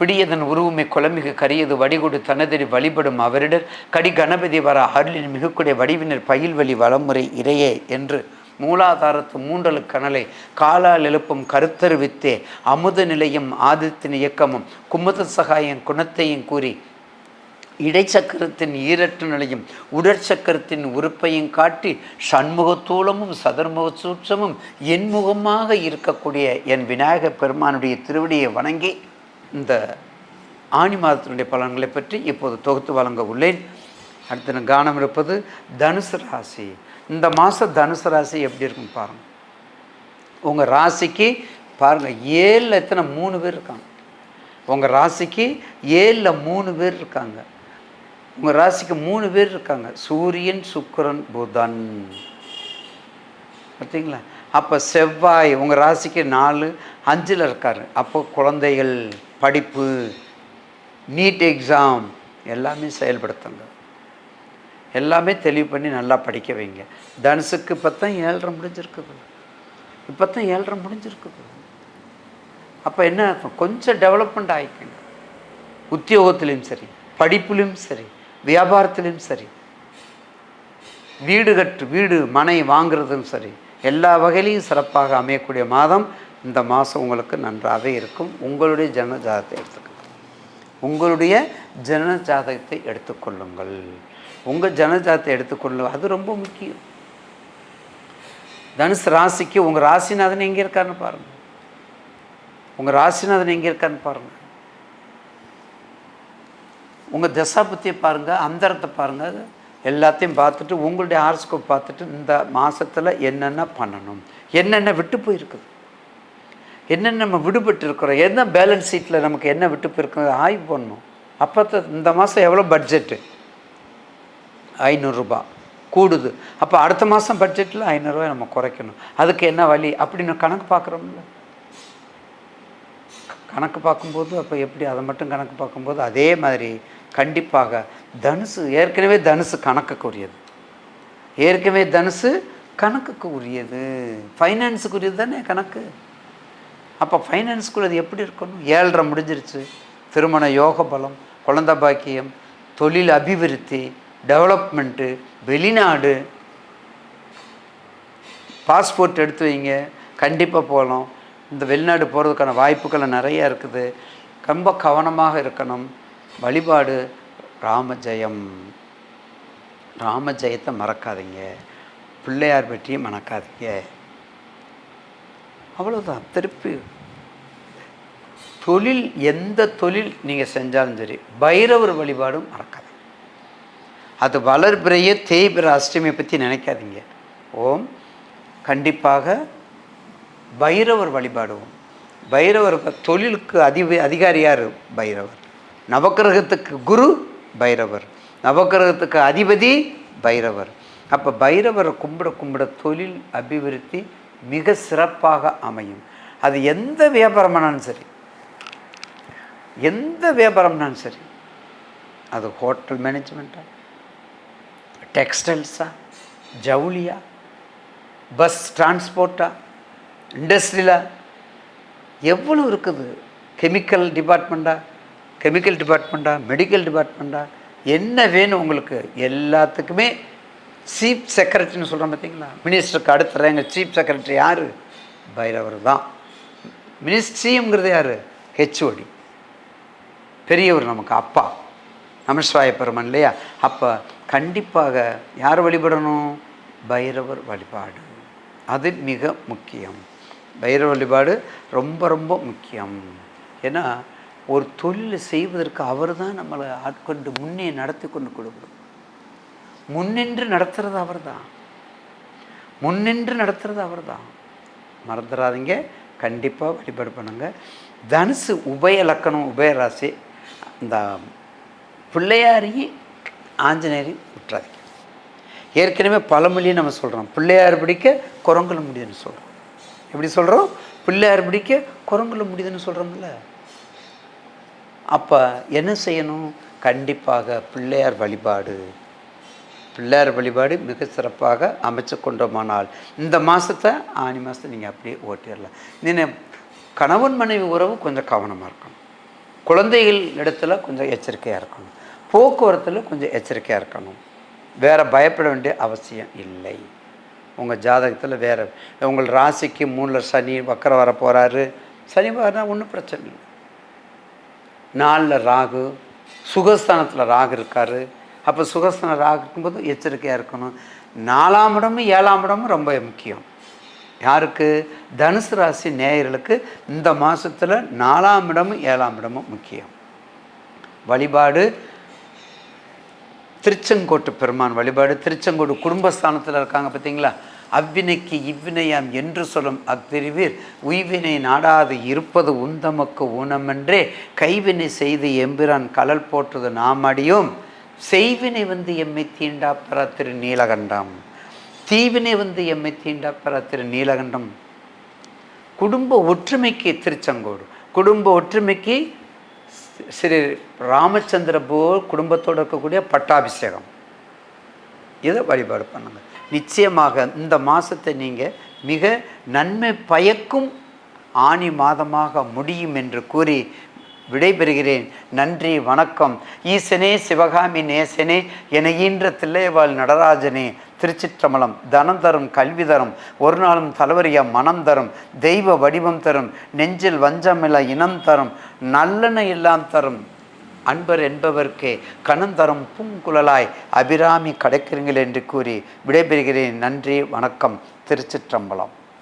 விடியதன் உருவமை குலமிகு கரியது வடிகொடு தனதறி வழிபடும் அவரிடர். கடி கணபதி வர அருளின் மிகுக்குடைய வடிவினர் பயில்வழி வளமுறை இறையே என்று மூலாதாரத்து மூன்றலு கனலை காலால் எழுப்பும் கருத்தருவித்தே அமுத நிலையும் ஆதித்தின் இயக்கமும் குமுத சகாயம் குணத்தையும் கூறி இடைச்சக்கரத்தின் ஈரற்று நிலையும் உடற்சக்கரத்தின் உறுப்பையும் காட்டி சண்முகத்தூளமும் சதுர்முக சூட்சமும் என்முகமாக இருக்கக்கூடிய என் விநாயகப் பெருமானுடைய திருவடியை வணங்கி இந்த ஆணி மாதத்தினுடைய பலன்களை பற்றி இப்போது தொகுத்து வழங்க உள்ளேன். அடுத்த கானம் இருப்பது தனுசு ராசி. இந்த மாதம் தனுசு ராசி எப்படி இருக்கும் பாருங்கள் உங்கள் ராசிக்கு பாருங்கள் ஏழில் எத்தனை மூணு பேர் இருக்காங்க. உங்கள் ராசிக்கு ஏழில் மூணு பேர் இருக்காங்க. உங்கள் ராசிக்கு மூணு பேர் இருக்காங்க. சூரியன் சுக்கிரன் புதன். பார்த்தீங்களா? அப்போ செவ்வாய் உங்கள் ராசிக்கு நாலு அஞ்சில் இருக்கார். அப்போ குழந்தைகள். படிப்பு நீட் எக்ஸாம் எல்லாமே செயல்படுத்துங்க. எல்லாமே தெளிவு பண்ணி நல்லா படிக்க வைங்க. தனுசுக்கு இப்போ தான் ஏழரை முடிஞ்சிருக்குது. இப்போ தான் ஏழரை முடிஞ்சிருக்குது. அப்போ என்ன அர்த்தம்? கொஞ்சம் டெவலப்மெண்ட் ஆகிக்கங்க உத்தியோகத்திலையும் சரி படிப்புலையும் சரி வியாபாரத்திலையும் சரி வீடு கட்டு வீடு மனை வாங்குறதும் சரி எல்லா வகையிலையும் சிறப்பாக அமையக்கூடிய மாதம் இந்த மாதம் உங்களுக்கு நன்றாகவே இருக்கும். உங்களுடைய ஜன ஜாதகத்தை எடுத்துக்கோங்க உங்களுடைய ஜன ஜாதகத்தை எடுத்துக்கொள்ளுங்கள் உங்கள் ஜனஜாதத்தை எடுத்துக்கொள்ளுங்கள் அது ரொம்ப முக்கியம். தனுசு ராசிக்கு உங்கள் ராசிநாதன் எங்கே இருக்காருன்னு பாருங்கள் உங்கள் ராசிநாதன் எங்கே இருக்கான்னு பாருங்கள் உங்கள் தசாபத்தியை பாருங்கள் அந்தரத்தை பாருங்கள் எல்லாத்தையும் பார்த்துட்டு உங்களுடைய ஆர்ஸ்கோப் பார்த்துட்டு இந்த மாதத்தில் என்னென்ன பண்ணணும்? என்னென்ன விட்டு போயிருக்குது? என்னென்ன நம்ம விடுபட்டு இருக்கிறோம் என்ன பேலன்ஸ் ஷீட்டில் நமக்கு என்ன விட்டு போயிருக்கிறது ஆய்வு பண்ணணும் அப்போ இந்த மாதம் எவ்வளோ பட்ஜெட்டு ஐநூறுரூபா கூடுது. அப்போ அடுத்த மாதம் பட்ஜெட்டில் ஐநூறுரூவா நம்ம குறைக்கணும். அதுக்கு என்ன வழி? அப்படின்னு கணக்கு பார்க்குறோம்ல. கணக்கு பார்க்கும்போது அப்போ எப்படி அதை மட்டும் கணக்கு பார்க்கும்போது அதே மாதிரி கண்டிப்பாக தனுசு ஏற்கனவே தனுசு கணக்குக்கு உரியது ஏற்கனவே தனுசு கணக்குக்கு உரியது ஃபைனான்ஸுக்கு உரியது தானே கணக்கு? அப்போ ஃபைனான்ஸுக்குள்ளது எப்படி இருக்கணும்? ஏழரை முடிஞ்சிருச்சு. திருமண யோக பலம் குழந்த பாக்கியம் தொழில் அபிவிருத்தி டெவலப்மெண்ட்டு வெளிநாடு. பாஸ்போர்ட் எடுத்து வைங்க. கண்டிப்பாக போகலாம். இந்த வெளிநாடு போகிறதுக்கான வாய்ப்புகள் நிறைய இருக்குது. ரொம்ப கவனமாக இருக்கணும். வழிபாடு ராமஜெயம் ராமஜெயத்தை மறக்காதீங்க. பிள்ளையார் பற்றியும் மறக்காதீங்க அவ்வளோதான் திருப்பி. தொழில் எந்த தொழில் நீங்கள் செஞ்சாலும் சரி பைரவர் வழிபாடும் மறக்காது. அது வளர்பிறைய தேய்பிற அஷ்டமியை பற்றி நினைக்காதீங்க. ஓம் கண்டிப்பாக பைரவர் வழிபாடுவோம். பைரவர் தொழிலுக்கு அதி அதிகாரியார் பைரவர். நவக்கிரகத்துக்கு குரு பைரவர். நவக்கிரகத்துக்கு அதிபதி பைரவர். அப்போ பைரவரை கும்பிட கும்பிட தொழில் அபிவிருத்தி மிக சிறப்பாக அமையும். அது எந்த வியாபாரமானாலும் சரி எந்த வியாபாரம்னாலும் சரி அது ஹோட்டல் மேனேஜ்மெண்ட்டா டெக்ஸ்டைல்ஸா ஜவுளியா பஸ் டிரான்ஸ்போர்ட்டா இண்டஸ்ட்ரியில் எவ்வளோ இருக்குது? கெமிக்கல் டிபார்ட்மெண்ட்டா கெமிக்கல் டிபார்ட்மெண்ட்டா மெடிக்கல் டிபார்ட்மெண்ட்டா என்ன வேணும் உங்களுக்கு? எல்லாத்துக்குமே சீஃப் செக்ரட்டரின்னு சொல்கிறோம் பார்த்தீங்களா மினிஸ்டருக்கு அடுத்த ரேங்க சீஃப் செக்ரட்டரி யார்? பைரவர் தான் மினிஸ்ட்ரிங்கிறது யார்? ஹெச்ஓடி பெரியவர் நமக்கு அப்பா. நமசிவாய பெருமன் இல்லையா? அப்போ கண்டிப்பாக யார் வழிபடணும்? பைரவர் வழிபாடு. அது மிக முக்கியம். பைரவ வழிபாடு ரொம்ப ரொம்ப முக்கியம். ஏன்னா ஒரு தொழில் செய்வதற்கு அவர் தான் நம்மளை ஆட்கொண்டு முன்னே நடத்தி கொண்டு கொடுக்கணும். முன்னின்று நடத்துறது அவர் தான் முன்னின்று நடத்துறது அவர் தான் மறந்துடாதீங்க கண்டிப்பாக வழிபாடு பண்ணுங்க. தனுசு உபய லக்கணம் உபயராசி இந்த பிள்ளையாரையும் ஆஞ்சநேயரையும் விட்டுறாதீங்க ஏற்கனவே பழமொழியும் நம்ம சொல்கிறோம் பிள்ளையார் பிடிக்க குரங்குல முடியுதுன்னு சொல்கிறோம் எப்படி சொல்கிறோம் பிள்ளையார் பிடிக்க குரங்குல முடியுதுன்னு சொல்கிறோம்ல அப்போ என்ன செய்யணும்? கண்டிப்பாக பிள்ளையார் வழிபாடு. பிள்ளையார் வழிபாடு மிக சிறப்பாக அமைச்சு கொண்டோமானால் இந்த மாதத்தை ஆனி மாதத்தை நீங்கள் அப்படியே ஓட்டிடலாம். நீ கணவன் மனைவி உறவு கொஞ்சம் கவனமாக இருக்கணும். குழந்தைகள் இடத்துல கொஞ்சம் எச்சரிக்கையாக இருக்கணும். போக்குவரத்தில் கொஞ்சம் எச்சரிக்கையாக இருக்கணும். வேறு பயப்பட வேண்டிய அவசியம் இல்லை. உங்கள் ஜாதகத்தில் வேறு உங்கள் ராசிக்கு மூணில் சனி வக்கரம் வர போகிறாரு சனி வரனா ஒன்றும் பிரச்சனை இல்லை. நாலில் ராகு சுகஸ்தானத்தில் ராகு இருக்கார். அப்போ சுகஸ்தான ராகு எச்சரிக்கையாக இருக்கணும். நாலாம் இடமும் ஏழாம் இடமும் ரொம்ப முக்கியம். யாருக்கு? தனுசு ராசி நேயர்களுக்கு இந்த மாதத்தில் நாலாம் இடமும் ஏழாம் இடமும் முக்கியம். வழிபாடு திருச்செங்கோட்டு பெருமான் வழிபாடு திருச்செங்கோடு குடும்பஸ்தானத்தில் இருக்காங்க பார்த்தீங்களா அவ்வினைக்கு இவ்வினையாம் என்று சொல்லும் அத்திரிவீர் உய்வினை நாடாது இருப்பது உந்தமக்கு ஊனமென்றே கைவினை செய்து எம்பிரான் கலல் போற்றது நாம் அடியும் செய்வினை வந்து எம்மை தீண்டா பெற திரு நீலகண்டம். தீவினை வந்து எம்மை தீண்டா பெற திரு நீலகண்டம். குடும்ப ஒற்றுமைக்கு திருச்செங்கோடு. குடும்ப ஒற்றுமைக்கு ஸ்ரீ ராமச்சந்திர போர் குடும்பத்தோடு இருக்கக்கூடிய பட்டாபிஷேகம். இதை வழிபாடு பண்ணுங்கள் நிச்சயமாக இந்த மாதத்தை நீங்கள் மிக நன்மை பயக்கும் ஆணி மாதமாக முடியும் என்று கூறி விடைபெறுகிறேன். நன்றி வணக்கம். ஈசனே சிவகாமி நேசனே என ஈன்ற தில்லையவாள் நடராஜனே. திருச்சிற்றம்பலம் தனம் தரும் கல்வி தரும் ஒரு நாளும் தலைவரியா மனம் தரும் தெய்வ வடிவம் தரும் நெஞ்சில் வஞ்சமில்ல இனம் தரும் நல்லெண்ண எல்லாம் தரும். அன்பர் என்பவர்க்கே கணந்தரும் பூங்குழலாய் அபிராமி கிடைக்கிறீங்கள் என்று கூறி விடைபெறுகிறேன். நன்றி வணக்கம். திருச்சிற்றம்பலம்.